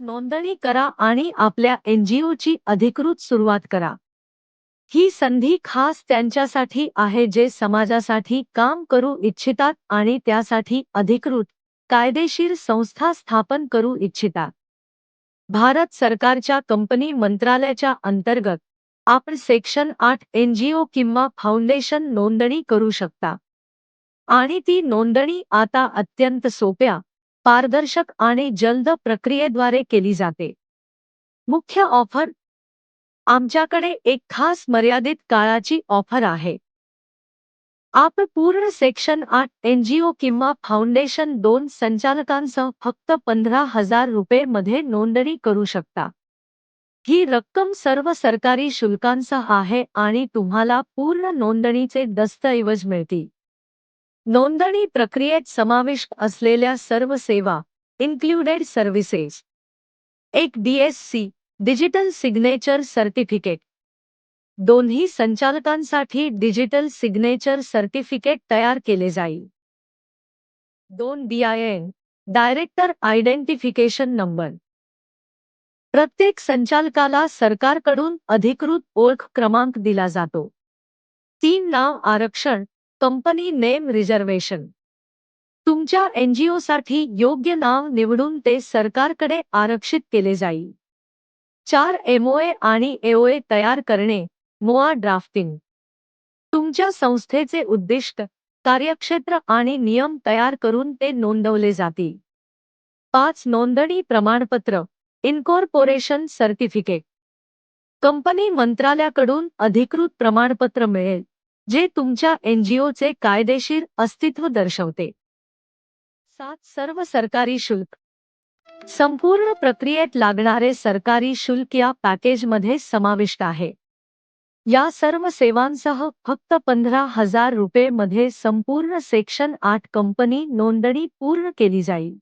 आजच नोंदणी करा आणि आपल्या एनजीओची अधिकृत सुरुवात करा. ही संधी खास त्यांच्यासाठी आहे जे समाजासाठी काम करू इच्छितात आणि त्यासाठी अधिकृत कायदेशीर संस्था स्थापन करू इच्छितात. भारत सरकारच्या कंपनी मंत्रालयाच्या अंतर्गत आपण सेक्शन आठ एनजीओ किंवा फाउंडेशन नोंदणी करू शकता. आणि ती नोंदणी आता अत्यंत सोप्या पारदर्शक आणि जलद प्रक्रियेद्वारे केली जाते. मुख्य ऑफर आमच्याकडे एक खास मर्यादित काळाची ऑफर आहे. आपण पूर्ण सेक्शन आठ एनजीओ किंवा फाउंडेशन दोन संचालकांसह फक्त पंधरा हजार रुपये मध्ये नोंदणी करू शकता. ही रक्कम सर्व सरकारी शुल्कांसह आहे आणि तुम्हाला पूर्ण नोंदणीचे दस्तऐवज मिळतील. नोंदणी प्रक्रियेत समाविष्ट असलेल्या सर्व सेवा इन्क्ल्युडेड सर्व्हिसेस एक डीएससी डिजिटल सिग्नेचर सर्टिफिकेट दोन्ही संचालकांसाठी डिजिटल सिग्नेचर सर्टिफिकेट तयार केले जाईल. दोन डीआयएन डायरेक्टर आयडेंटिफिकेशन नंबर प्रत्येक संचालकाला सरकारकडून अधिकृत ओळख क्रमांक दिला जातो. तीन नाव आरक्षण कंपनी नेम रिझर्वेशन. तुमच्या एनजीओसाठी योग्य नाव निवडून ते सरकारकडे आरक्षित केले जाईल. चार एमओए आणि एओए तयार करणे मोआ ड्राफ्टिंग. तुमच्या संस्थेचे उद्दिष्ट कार्यक्षेत्र आणि नियम तयार करून ते नोंदवले जातील. पाच नोंदणी प्रमाणपत्र इन्कॉर्पोरेशन सर्टिफिकेट. कंपनी मंत्रालयाकडून अधिकृत प्रमाणपत्र मिळेल. जे तुमच्या एनजीओचे कायदेशीर अस्तित्व दर्शवते. सात सर्व सरकारी शुल्क. संपूर्ण प्रक्रियेत लागणारे सरकारी शुल्क या पॅकेजमध्ये समाविष्ट आहे. या सर्व सेवांसह फक्त पंधरा हजार रुपये मध्ये संपूर्ण सेक्शन आठ कंपनी नोंदणी पूर्ण केली जाईल.